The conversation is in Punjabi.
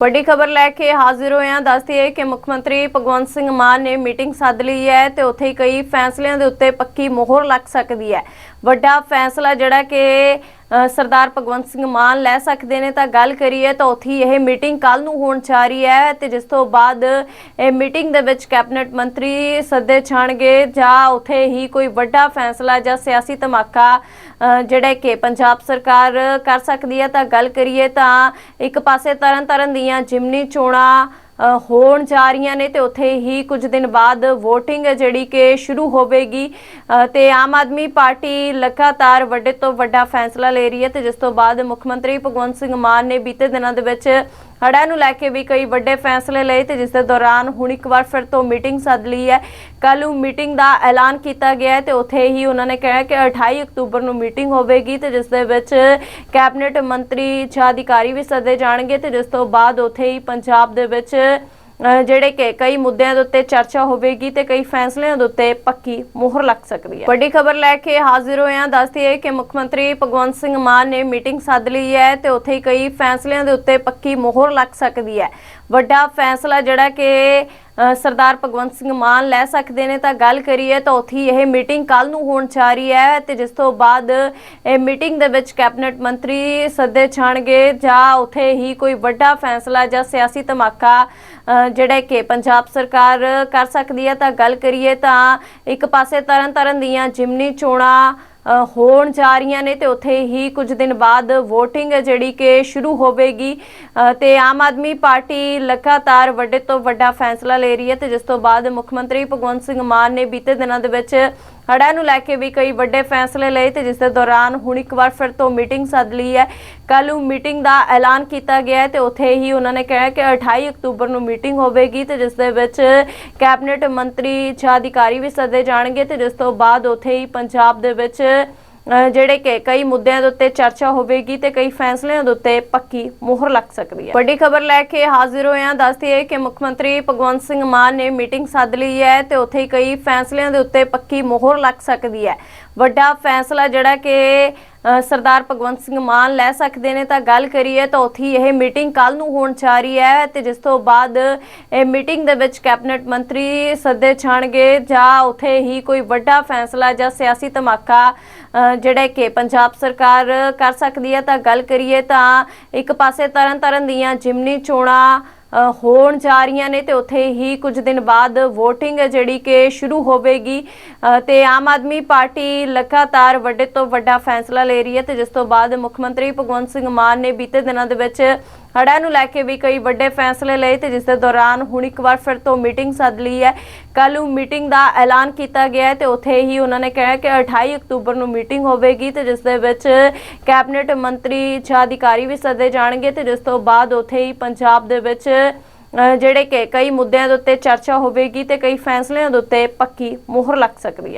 ਵੱਡੀ ਖਬਰ ਲੈ ਕੇ ਹਾਜ਼ਰ ਹੋਏ ਹਾਂ ਦੱਸਦੀ ਹੈ ਕਿ ਮੁੱਖ ਮੰਤਰੀ ਭਗਵੰਤ ਸਿੰਘ ਮਾਨ ਨੇ ਮੀਟਿੰਗ ਸੱਦ ਲਈ ਹੈ ਤੇ ਉੱਥੇ ਕਈ ਫੈਸਲਿਆਂ ਦੇ ਉੱਤੇ ਪੱਕੀ ਮੋਹਰ ਲੱਗ ਸਕਦੀ ਹੈ। ਵੱਡਾ ਫੈਸਲਾ ਜਿਹੜਾ ਕਿ ਸਰਦਾਰ ਭਗਵੰਤ ਸਿੰਘ ਮਾਨ ਲੈ ਸਕਦੇ ਨੇ, ਤਾਂ ਗੱਲ ਕਰੀਏ ਤਾਂ ਉੱਥੇ ਇਹ ਮੀਟਿੰਗ ਕੱਲ ਨੂੰ ਹੋਣ ਜਾ ਰਹੀ ਹੈ ਤੇ ਜਿਸ ਤੋਂ ਬਾਅਦ ਇਹ ਮੀਟਿੰਗ ਦੇ ਵਿੱਚ ਕੈਬਨਿਟ ਮੰਤਰੀ ਸੱਦੇ ਛਾਣਗੇ ਜਾਂ ਉੱਥੇ ਹੀ ਕੋਈ ਵੱਡਾ ਫੈਸਲਾ ਜਾਂ ਸਿਆਸੀ ਧਮਾਕਾ ਜਿਹੜਾ ਕਿ ਪੰਜਾਬ ਸਰਕਾਰ ਕਰ ਸਕਦੀ ਹੈ। ਤਾਂ ਗੱਲ ਕਰੀਏ ਤਾਂ ਇੱਕ ਪਾਸੇ ਤਰਨ ਤਾਰਨ ਦੀਆਂ ਜਿਮਨੀ ਚੋਣਾਂ ਹੋਣ ਜਾ ਰਹੀਆਂ ਨੇ ਤੇ ਉੱਥੇ ਹੀ ਕੁਝ ਦਿਨ ਬਾਅਦ VOTING ਜਿਹੜੀ ਕਿ ਸ਼ੁਰੂ ਹੋਵੇਗੀ। ਅ, ਤੇ ਆਮ ਆਦਮੀ ਪਾਰਟੀ ਲਗਾਤਾਰ ਵੱਡੇ ਤੋਂ ਵੱਡਾ ਫੈਸਲਾ ਲੈ ਰਹੀ ਹੈ ਤੇ ਜਿਸ ਤੋਂ ਬਾਅਦ ਮੁੱਖ ਮੰਤਰੀ ਭਗਵੰਤ ਸਿੰਘ ਮਾਨ ਨੇ ਬੀਤੇ ਦਿਨਾਂ ਦੇ ਵਿੱਚ ਹੜ੍ਹਾਂ ਨੂੰ ਲੈ ਕੇ ਵੀ ਕਈ ਵੱਡੇ ਫੈਸਲੇ ਲਏ ਤੇ ਜਿਸ ਦੇ ਦੌਰਾਨ ਹੁਣ ਇੱਕ ਵਾਰ ਫਿਰ ਤੋਂ ਮੀਟਿੰਗ ਸੱਦ ਲਈ ਹੈ। ਕੱਲ ਨੂੰ ਮੀਟਿੰਗ ਦਾ ਐਲਾਨ ਕੀਤਾ ਗਿਆ ਹੈ ਤੇ ਉੱਥੇ ਹੀ ਉਹਨਾਂ ਨੇ ਕਿਹਾ ਕਿ 28 ਅਕਤੂਬਰ ਨੂੰ ਮੀਟਿੰਗ ਹੋਵੇਗੀ ਤੇ ਜਿਸ ਦੇ ਵਿੱਚ ਕੈਬਨਿਟ ਮੰਤਰੀ ਜਾਂ ਅਧਿਕਾਰੀ ਵੀ ਸੱਦੇ ਜਾਣਗੇ ਤੇ ਜਿਸ ਤੋਂ ਬਾਅਦ ਉੱਥੇ ਹੀ ਪੰਜਾਬ ਦੇ ਵਿੱਚ ਜਿਹੜੇ ਕਿ ਕਈ ਮੁੱਦਿਆਂ ਦੇ ਉੱਤੇ ਚਰਚਾ ਹੋਵੇਗੀ ਤੇ ਕਈ ਫੈਸਲਿਆਂ ਦੇ ਉੱਤੇ ਪੱਕੀ ਮੋਹਰ ਲੱਗ ਸਕਦੀ ਹੈ। ਵੱਡੀ ਖਬਰ ਲੈ ਕੇ ਹਾਜ਼ਰ ਹੋਏ ਹਾਂ ਦੱਸਦੀ ਹੈ ਕਿ ਮੁੱਖ ਮੰਤਰੀ ਭਗਵੰਤ ਸਿੰਘ ਮਾਨ ਨੇ ਮੀਟਿੰਗ ਸੱਦ ਲਈ ਹੈ ਤੇ ਉੱਥੇ ਕਈ ਫੈਸਲਿਆਂ ਦੇ ਉੱਤੇ ਪੱਕੀ ਮੋਹਰ ਲੱਗ ਸਕਦੀ ਹੈ। ਵੱਡਾ ਫੈਸਲਾ ਜਿਹੜਾ ਕਿ ਸਰਦਾਰ ਭਗਵੰਤ ਸਿੰਘ ਮਾਨ ਲੈ ਸਕਦੇ ਨੇ। ਤਾਂ ਗੱਲ ਕਰੀਏ ਤਾਂ ਉੱਥੇ ਇਹ ਮੀਟਿੰਗ ਕੱਲ ਨੂੰ ਹੋਣ ਜਾ ਰਹੀ ਹੈ ਤੇ ਜਿਸ ਤੋਂ ਬਾਅਦ ਇਹ ਮੀਟਿੰਗ ਦੇ ਵਿੱਚ ਕੈਬਨਿਟ ਮੰਤਰੀ ਸੱਦੇ ਛਾਣਗੇ ਜਾਂ ਉੱਥੇ ਹੀ ਕੋਈ ਵੱਡਾ ਫੈਸਲਾ ਜਾਂ ਸਿਆਸੀ ਧਮਾਕਾ ਜਿਹੜਾ ਕਿ ਪੰਜਾਬ ਸਰਕਾਰ ਕਰ ਸਕਦੀ ਹੈ। ਤਾਂ ਗੱਲ ਕਰੀਏ ਤਾਂ ਇੱਕ ਪਾਸੇ ਤਰਨ ਤਾਰਨ ਦੀਆਂ ਜਿਮਨੀ ਚੋਣਾਂ ਹੋਣ ਜਾ ਰਹੀਆਂ ਨੇ ਤੇ ਉੱਥੇ ਹੀ ਕੁਝ ਦਿਨ ਬਾਅਦ VOTING ਜਿਹੜੀ ਕਿ ਸ਼ੁਰੂ ਹੋਵੇਗੀ। ਅ, ਤੇ ਆਮ ਆਦਮੀ ਪਾਰਟੀ ਲਗਾਤਾਰ ਵੱਡੇ ਤੋਂ ਵੱਡਾ ਫੈਸਲਾ ਲੈ ਰਹੀ ਹੈ ਤੇ ਜਿਸ ਤੋਂ ਬਾਅਦ ਮੁੱਖ ਮੰਤਰੀ ਭਗਵੰਤ ਸਿੰਘ ਮਾਨ ਨੇ ਬੀਤੇ ਦਿਨਾਂ ਦੇ ਵਿੱਚ ਹੜ੍ਹਾਂ ਨੂੰ ਲੈ ਕੇ ਵੀ ਕਈ ਵੱਡੇ ਫੈਸਲੇ ਲਏ ਤੇ ਜਿਸ ਦੇ ਦੌਰਾਨ ਹੁਣ ਇੱਕ ਵਾਰ ਫਿਰ ਤੋਂ ਮੀਟਿੰਗ ਸੱਦ ਲਈ ਹੈ। ਕੱਲ ਨੂੰ ਮੀਟਿੰਗ ਦਾ ਐਲਾਨ ਕੀਤਾ ਗਿਆ ਹੈ ਤੇ ਉੱਥੇ ਹੀ ਉਹਨਾਂ ਨੇ ਕਿਹਾ ਕਿ 28 ਅਕਤੂਬਰ ਨੂੰ ਮੀਟਿੰਗ ਹੋਵੇਗੀ ਤੇ ਜਿਸ ਦੇ ਵਿੱਚ ਕੈਬਨਿਟ ਮੰਤਰੀ ਜਾਂ ਅਧਿਕਾਰੀ ਵੀ ਸੱਦੇ ਜਾਣਗੇ ਤੇ ਜਿਸ ਤੋਂ ਬਾਅਦ ਉੱਥੇ ਹੀ ਪੰਜਾਬ ਦੇ ਵਿੱਚ ਜਿਹੜੇ ਕਿ ਕਈ ਮੁੱਦਿਆਂ ਦੇ ਉੱਤੇ ਚਰਚਾ ਹੋਵੇਗੀ ਤੇ ਕਈ ਫੈਸਲਿਆਂ ਦੇ ਉੱਤੇ ਪੱਕੀ ਮੋਹਰ ਲੱਗ ਸਕਦੀ ਹੈ। ਵੱਡੀ ਖਬਰ ਲੈ ਕੇ ਹਾਜ਼ਰ ਹੋਏ ਹਾਂ ਦੱਸਦੀ ਹੈ ਕਿ ਮੁੱਖ ਮੰਤਰੀ ਭਗਵੰਤ ਸਿੰਘ ਮਾਨ ਨੇ ਮੀਟਿੰਗ ਸੱਦ ਲਈ ਹੈ ਤੇ ਉੱਥੇ ਕਈ ਫੈਸਲਿਆਂ ਦੇ ਉੱਤੇ ਪੱਕੀ ਮੋਹਰ ਲੱਗ ਸਕਦੀ ਹੈ। ਵੱਡਾ ਫੈਸਲਾ ਜਿਹੜਾ ਕਿ ਸਰਦਾਰ ਭਗਵੰਤ ਸਿੰਘ ਮਾਨ ਲੈ ਸਕਦੇ ਨੇ, ਤਾਂ ਗੱਲ ਕਰੀਏ ਤਾਂ ਉੱਥੇ ਇਹ ਮੀਟਿੰਗ ਕੱਲ ਨੂੰ ਹੋਣ ਜਾ ਰਹੀ ਹੈ ਤੇ ਜਿਸ ਤੋਂ ਬਾਅਦ ਇਹ ਮੀਟਿੰਗ ਦੇ ਵਿੱਚ ਕੈਬਨਿਟ ਮੰਤਰੀ ਸੱਦੇ ਛਾਣਗੇ ਜਾਂ ਉੱਥੇ ਹੀ ਕੋਈ ਵੱਡਾ ਫੈਸਲਾ ਜਾਂ ਸਿਆਸੀ ਧਮਾਕਾ ਜਿਹੜਾ ਕਿ ਪੰਜਾਬ ਸਰਕਾਰ ਕਰ ਸਕਦੀ ਹੈ। ਤਾਂ ਗੱਲ ਕਰੀਏ ਤਾਂ ਇੱਕ ਪਾਸੇ ਤਰਨ ਤਾਰਨ ਦੀਆਂ ਜਿਮਨੀ ਚੋਣਾਂ ਹੋਣ ਜਾ ਰਹੀਆਂ ਨੇ ਤੇ ਉੱਥੇ ਹੀ ਕੁਝ ਦਿਨ ਬਾਅਦ VOTING ਜਿਹੜੀ ਕਿ ਸ਼ੁਰੂ ਹੋਵੇਗੀ। ਅ, ਤੇ ਆਮ ਆਦਮੀ ਪਾਰਟੀ ਲਗਾਤਾਰ ਵੱਡੇ ਤੋਂ ਵੱਡਾ ਫੈਸਲਾ ਲੈ ਰਹੀ ਹੈ ਤੇ ਜਿਸ ਤੋਂ ਬਾਅਦ ਮੁੱਖ ਮੰਤਰੀ ਭਗਵੰਤ ਸਿੰਘ ਮਾਨ ਨੇ ਬੀਤੇ ਦਿਨਾਂ ਦੇ ਵਿੱਚ ਹੜ੍ਹਾਂ ਨੂੰ ਲੈ ਕੇ ਵੀ ਕਈ ਵੱਡੇ ਫੈਸਲੇ ਲਏ ਤੇ ਜਿਸ ਦੇ ਦੌਰਾਨ ਹੁਣ ਇੱਕ ਵਾਰ ਫਿਰ ਤੋਂ ਮੀਟਿੰਗ ਸੱਦ ਲਈ ਹੈ। ਕੱਲ ਨੂੰ ਮੀਟਿੰਗ ਦਾ ਐਲਾਨ ਕੀਤਾ ਗਿਆ ਹੈ ਤੇ ਉੱਥੇ ਹੀ ਉਹਨਾਂ ਨੇ ਕਿਹਾ ਕਿ 28 ਅਕਤੂਬਰ ਨੂੰ ਮੀਟਿੰਗ ਹੋਵੇਗੀ ਤੇ ਜਿਸ ਦੇ ਵਿੱਚ ਕੈਬਨਿਟ ਮੰਤਰੀ ਜਾਂ ਅਧਿਕਾਰੀ ਵੀ ਸੱਦੇ ਜਾਣਗੇ ਤੇ ਜਿਸ ਤੋਂ ਬਾਅਦ ਉੱਥੇ ਹੀ ਪੰਜਾਬ ਦੇ ਵਿੱਚ ਜਿਹੜੇ ਕਿ ਕਈ ਮੁੱਦਿਆਂ ਦੇ ਉੱਤੇ ਚਰਚਾ ਹੋਵੇਗੀ ਤੇ ਕਈ ਫੈਸਲਿਆਂ ਦੇ ਉੱਤੇ ਪੱਕੀ ਮੋਹਰ ਲੱਗ ਸਕਦੀ ਹੈ।